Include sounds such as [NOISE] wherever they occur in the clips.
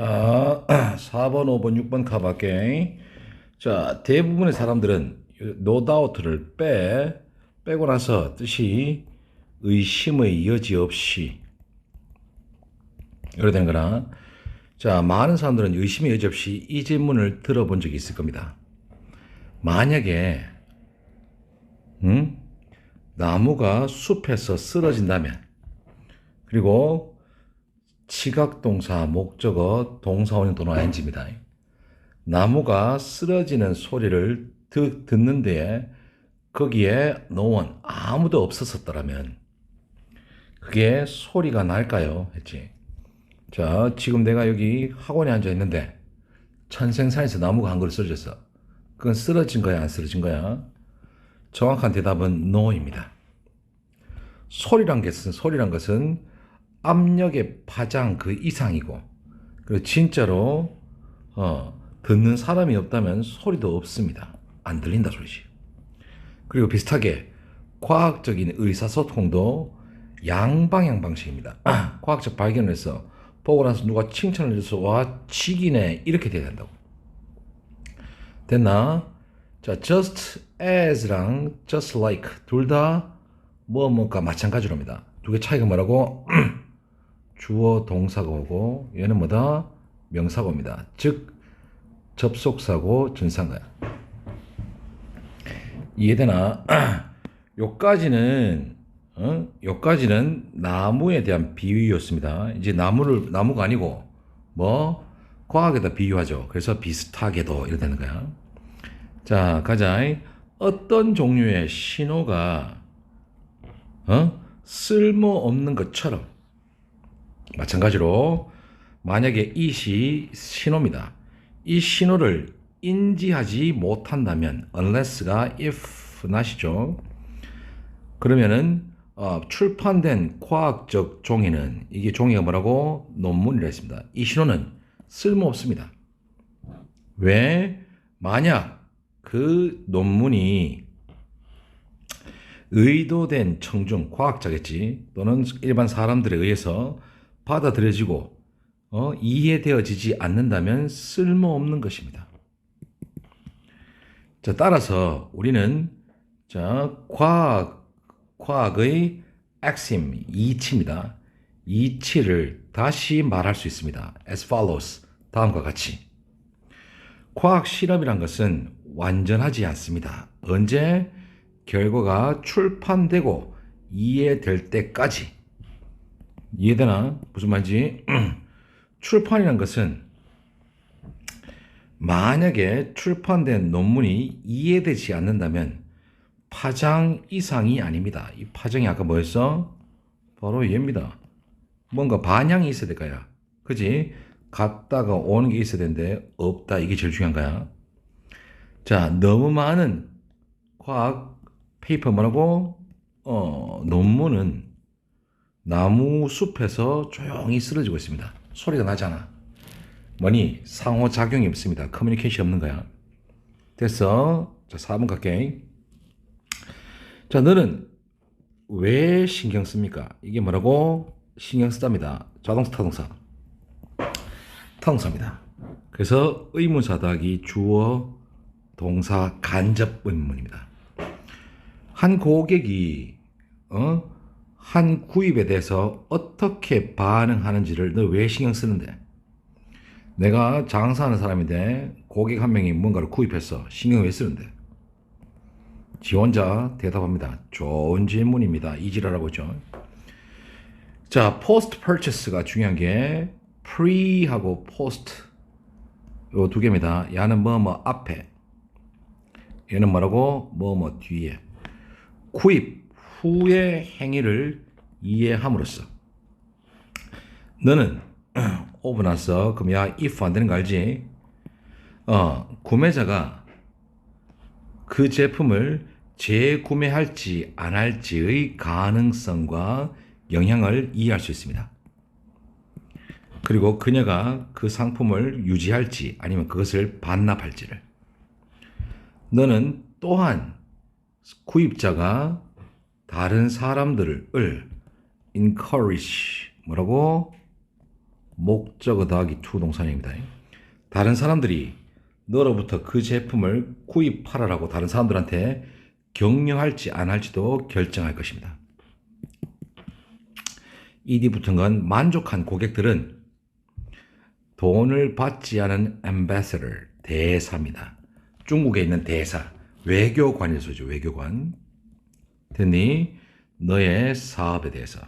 자, 4번, 5번, 6번 가볼게. 자, 대부분의 사람들은 no doubt를 빼, 빼고 나서 뜻이 의심의 여지 없이. 이렇게 된 거나. 자, 많은 사람들은 의심의 여지 없이 이 질문을 들어본 적이 있을 겁니다. 만약에, 응? 나무가 숲에서 쓰러진다면, 그리고 치각동사, 목적어, 동사원형 또는 ing입니다. 나무가 쓰러지는 소리를 듣, 듣는 데에 거기에 one, 아무도 없었었더라면 그게 소리가 날까요? 했지. 자, 지금 내가 여기 학원에 앉아 있는데 천생산에서 나무가 한 그루 쓰러졌어. 그건 쓰러진 거야, 안 쓰러진 거야? 정확한 대답은 no입니다. 소리란 것은 소리란 것은 압력의 파장 그 이상이고 그리고 진짜로 어, 듣는 사람이 없다면 소리도 없습니다. 안 들린다 소리지. 그리고 비슷하게 과학적인 의사소통도 양방향 방식입니다. [CLEARS THROAT] 과학적 발견을 해서 보고 나서 누가 칭찬을 해줘서 와 치기네 이렇게 돼야 된다고. 됐나? 자, just as랑 just like 둘 다 뭐 뭐가 마찬가지로입니다. 두 개 차이가 뭐라고? [CLEARS THROAT] 주어 동사가 오고 얘는 뭐다? 명사가 옵니다. 즉 접속사고 전산가야. 이해되나? [CLEARS THROAT] 요까지는 어? 요까지는 나무에 대한 비유였습니다. 이제 나무를 나무가 아니고 뭐 과학에다 비유하죠. 그래서 비슷하게도 이렇게 되는 거야. 자, 가자. 어떤 종류의 신호가 어? 쓸모없는 것처럼 마찬가지로 만약에 이시 신호입니다. 이 신호를 인지하지 못한다면 unless가 if not이죠. 그러면은 어, 출판된 과학적 종이는 이게 종이가 뭐라고 논문이라 했습니다. 이 신호는 쓸모없습니다. 왜? 만약 그 논문이 의도된 청중, 과학자겠지, 또는 일반 사람들에 의해서 받아들여지고 어, 이해되어지지 않는다면 쓸모없는 것입니다. 자, 따라서 우리는 자, 과학, 과학의 axim, 이치입니다. 이치를 다시 말할 수 있습니다. as follows. 다음과 같이. 과학 실험이란 것은 완전하지 않습니다. 언제 결과가 출판되고 이해될 때까지. 이해되나? 무슨 말인지? [CLEARS THROAT] 출판이란 것은 만약에 출판된 논문이 이해되지 않는다면 파장 이상이 아닙니다. 이 파장이 아까 뭐였어? 바로 얘입니다. 뭔가 반향이 있어야 될 거야. 그지? 갔다가 오는 게 있어야 되는데 없다. 이게 제일 중요한 거야. 자, 너무 많은 과학 페이퍼 뭐라고? 어, 논문은 나무 숲에서 조용히 쓰러지고 있습니다. 소리가 나잖아. 뭐니? 상호작용이 없습니다. 커뮤니케이션 없는 거야. 됐어. 자, 4번 갈게. 자, 너는 왜 신경 씁니까? 이게 뭐라고? 신경 쓰답니다. 자동차 타동사. 타동사입니다. 그래서 의문사 더하기 주어 동사 간접 의문입니다. 한 고객이 어? 한 구입에 대해서 어떻게 반응하는지를 너 왜 신경 쓰는데? 내가 장사하는 사람인데 고객 한 명이 뭔가를 구입했어. 신경 왜 쓰는데? 지원자 대답합니다. 좋은 질문입니다. 이지라라고 죠 자, post purchase가 중요한 게 pre하고 post 요 두 개입니다. 야는 뭐뭐 앞에 얘는 뭐라고 뭐뭐 뒤에 구입 후의 행위를 이해함으로써 너는 [CLEARS THROAT] 오브 나서 그럼 야 if 안 되는 거 알지? 어 구매자가 그 제품을 재구매할지 안 할지의 가능성과 영향을 이해할 수 있습니다. 그리고 그녀가 그 상품을 유지할지 아니면 그것을 반납할지를 너는 또한 구입자가 다른 사람들을 encourage 뭐라고 목적어 더하기 to 동사입니다. 다른 사람들이 너로부터 그 제품을 구입하라라고 다른 사람들한테 격려할지 안 할지도 결정할 것입니다. ED 붙은 건 만족한 고객들은 돈을 받지 않은 ambassador, 대사입니다. 중국에 있는 대사, 외교관에서죠, 외교관. 됐니? 너의 사업에 대해서.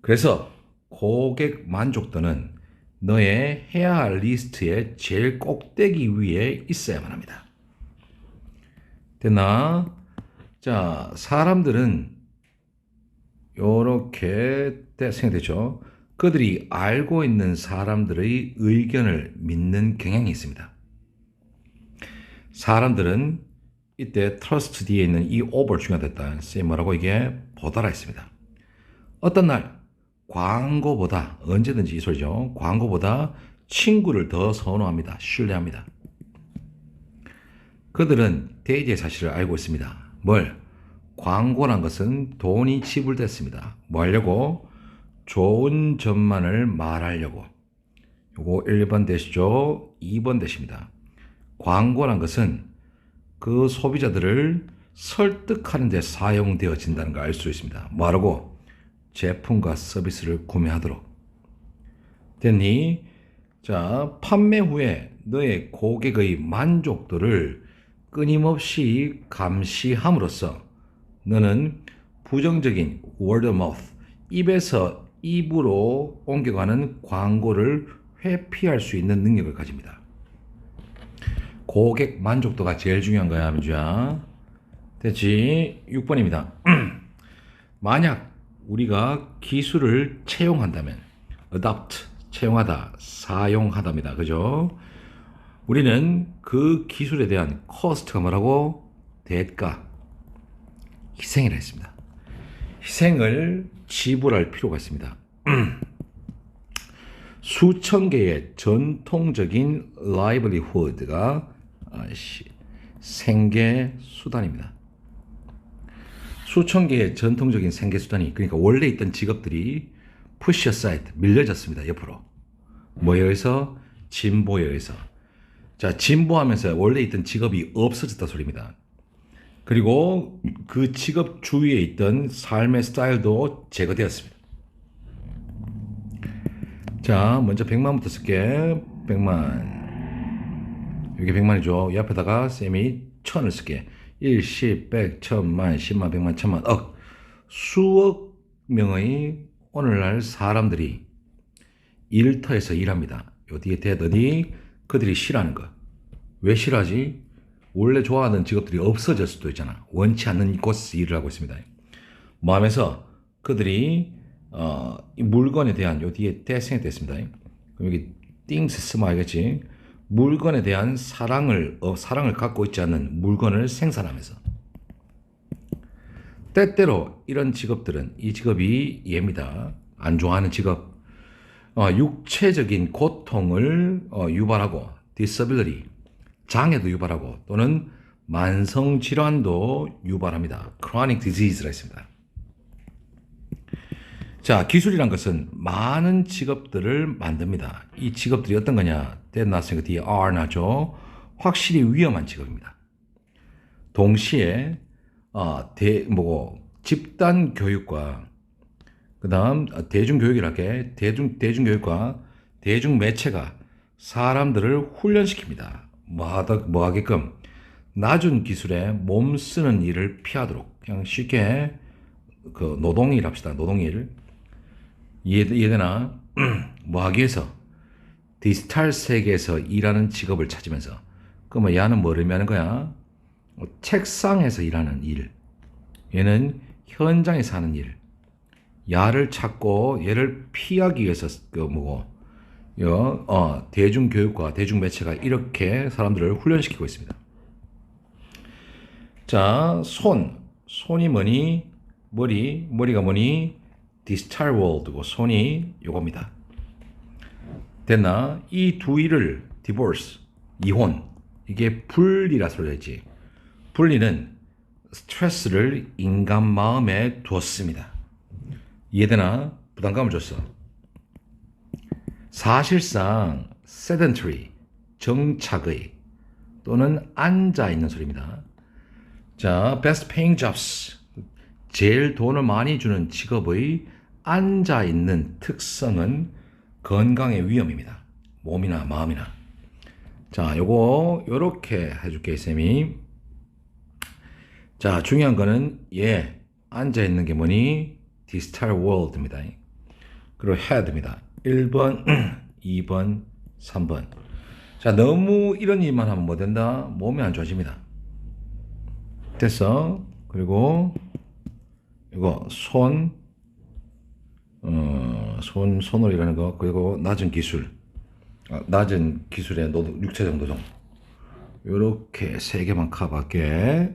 그래서 고객 만족도는 너의 해야 할 리스트의 제일 꼭대기 위에 있어야만 합니다. 됐나? 자, 사람들은 요렇게 생각되죠. 그들이 알고 있는 사람들의 의견을 믿는 경향이 있습니다. 사람들은 이때 트러스트 뒤에 있는 이 중요하다. 쌤 뭐라고 이게 보다라 했습니다. 어떤 날 광고보다 언제든지 이 소리죠. 광고보다 친구를 더 선호합니다. 신뢰합니다. 그들은 대지의 사실을 알고 있습니다. 뭘? 광고란 것은 돈이 지불됐습니다. 뭐 하려고? 좋은 점만을 말하려고. 요거 1번 되시죠? 2번 되십니다. 광고란 것은 그 소비자들을 설득하는 데 사용되어진다는 걸 알 수 있습니다. 뭐라고? 제품과 서비스를 구매하도록. 됐니? 자, 판매 후에 너의 고객의 만족도를 끊임없이 감시함으로써 너는 부정적인 word of mouth, 입에서 입으로 옮겨가는 광고를 회피할 수 있는 능력을 가집니다. 고객 만족도가 제일 중요한 거야, 민주야. 됐지? 6번입니다. [CLEARS THROAT] 만약 우리가 기술을 채용한다면, adopt, 채용하다, 사용하답니다. 그죠? 우리는 그 기술에 대한 cost가 뭐라고? 대가, 희생이라 했습니다. 희생을 지불할 필요가 있습니다. [CLEARS THROAT] 수천 개의 전통적인 livelihood가 생계 수단입니다. 수천 개의 전통적인 생계 수단이 그러니까 원래 있던 직업들이 push aside 밀려졌습니다. 옆으로 뭐에 의해서 진보에 의해서 자 진보하면서 원래 있던 직업이 없어졌다 소리입니다. 그리고 그 직업 주위에 있던 삶의 스타일도 제거되었습니다. 자, 먼저 100만부터 쓸게. 100만. 이게 100만이죠. 이 앞에다가 쌤이 천을 쓸게. 1, 10, 100, 1000만, 10만, 100만, 1000만, 억. 수억 명의 오늘날 사람들이 일터에서 일합니다. 요 뒤에 대더니 그들이 싫어하는 거. 왜 싫어하지? 원래 좋아하는 직업들이 없어질 수도 있잖아. 원치 않는 곳에서 일을 하고 있습니다. 뭐 하면서 그들이 어, 이 물건에 대한 요 뒤에 대생이 됐습니다. 그럼 여기 things 쓰면 알겠지? 물건에 대한 사랑을 어, 사랑을 갖고 있지 않는 물건을 생산하면서 때때로 이런 직업들은 이 직업이 얘입니다. 안 좋아하는 직업 어, 육체적인 고통을 어, 유발하고 disability 장애도 유발하고 또는 만성 질환도 유발합니다. chronic disease라 했습니다. 자, 기술이란 것은 많은 직업들을 만듭니다. 이 직업들이 어떤 거냐? 때 나왔으니까 뒤에 R 나죠. 확실히 위험한 직업입니다. 동시에 어, 대, 뭐 집단 교육과 그 다음 대중 교육이라게 대중 대중 교육과 대중 매체가 사람들을 훈련시킵니다. 뭐 하다 뭐 하게끔 낮은 기술에 몸 쓰는 일을 피하도록 그냥 쉽게 그 노동일 합시다. 노동일 이해, 이해되나? 뭐 하기 위해서 디지털 세계에서 일하는 직업을 찾으면서 그러면 얘는 뭐 의미하는 거야? 뭐 책상에서 일하는 일 얘는 현장에서 하는 일 야를 찾고 얘를 피하기 위해서 그 뭐고 요, 어, 대중교육과 대중매체가 이렇게 사람들을 훈련시키고 있습니다. 자, 손. 손이 뭐니? 머리. 머리가 뭐니? 디지털 월드고 손이 요겁니다. 됐나? 이 두 일을 divorce, 이혼. 이게 분리라 소리지. 분리는 스트레스를 인간 마음에 두었습니다. 이해되나? 부담감을 줬어. 사실상 sedentary, 정착의 또는 앉아 있는 소리입니다. 자, best paying jobs. 제일 돈을 많이 주는 직업의 앉아 있는 특성은 건강의 위험입니다. 몸이나 마음이나. 자, 요거 요렇게 해줄게 쌤이. 자, 중요한 거는 얘 앉아 있는 게 뭐니? 디지털 월드입니다. 그리고 head입니다. 1번, 2번, 3번. 자, 너무 이런 일만 하면 뭐 된다? 몸이 안 좋아집니다. 됐어. 그리고 이거 손, 어, 손, 손놀이라는 거, 그리고 낮은 기술, 아, 낮은 기술의 노동, 육체적 노동. 요렇게 세 개만 커버할게.